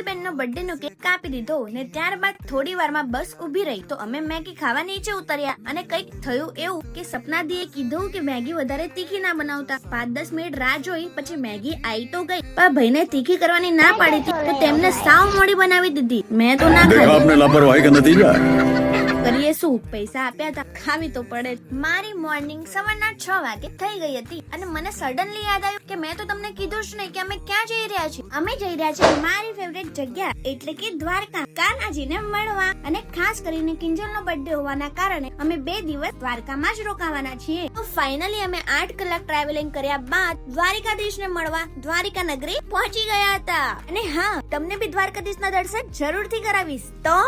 હેતલબેનનો બર્થડેનો cake કાપી દીધો ને ત્યારબાદ થોડી વારમાં બસ ઊભી રહી. તો અમે મેગી ખાવા નીચે ઉતર્યા અને કંઈક થયું એવું કે સપના સપનાદીએ કીધું કે મેગી વધારે તીખી ના બનાવતા. પાંચ દસ મિનિટ રાહ જોઈ પછી મેગી આઈ તો ગઈ. પણ ભાઈને તીખી કરવાની ના પાડી હતી તો તેમને સાવ મોડી બનાવી દીધી. મેં તો ના ખાધી. આપને લાપરવાહી કે નતીજા શું પૈસા આપ્યા હતા ખાવી તો પડે મારી મોર્નિંગ સવારના છ વાગે થઈ ગઈ હતી અને મને સડનલી યાદ આવ્યું કે મેં તો તમને કીધું જ નહીં કે અમે ક્યાં જઈ રહ્યા છીએ. અમે જઈ રહ્યા છીએ મારી ફેવરેટ જગ્યા, એટલે કે દ્વારકા. કાનાજીને મળવા અને ખાસ કરીને કિંજલનો બર્થડે હોવાના કારણે અમે બે દિવસ દ્વારકામાં જ રોકાવાના છીએ. તો ફાઇનલી અમે આઠ કલાક ટ્રાવેલિંગ કર્યા બાદ દ્વારિકાધીશને મળવા દ્વારિકા નગરી પહોંચી ગયા હતા. અને હા, તમને બી દ્વારકાધીશના દર્શન જરૂરથી કરાવીશ. તો?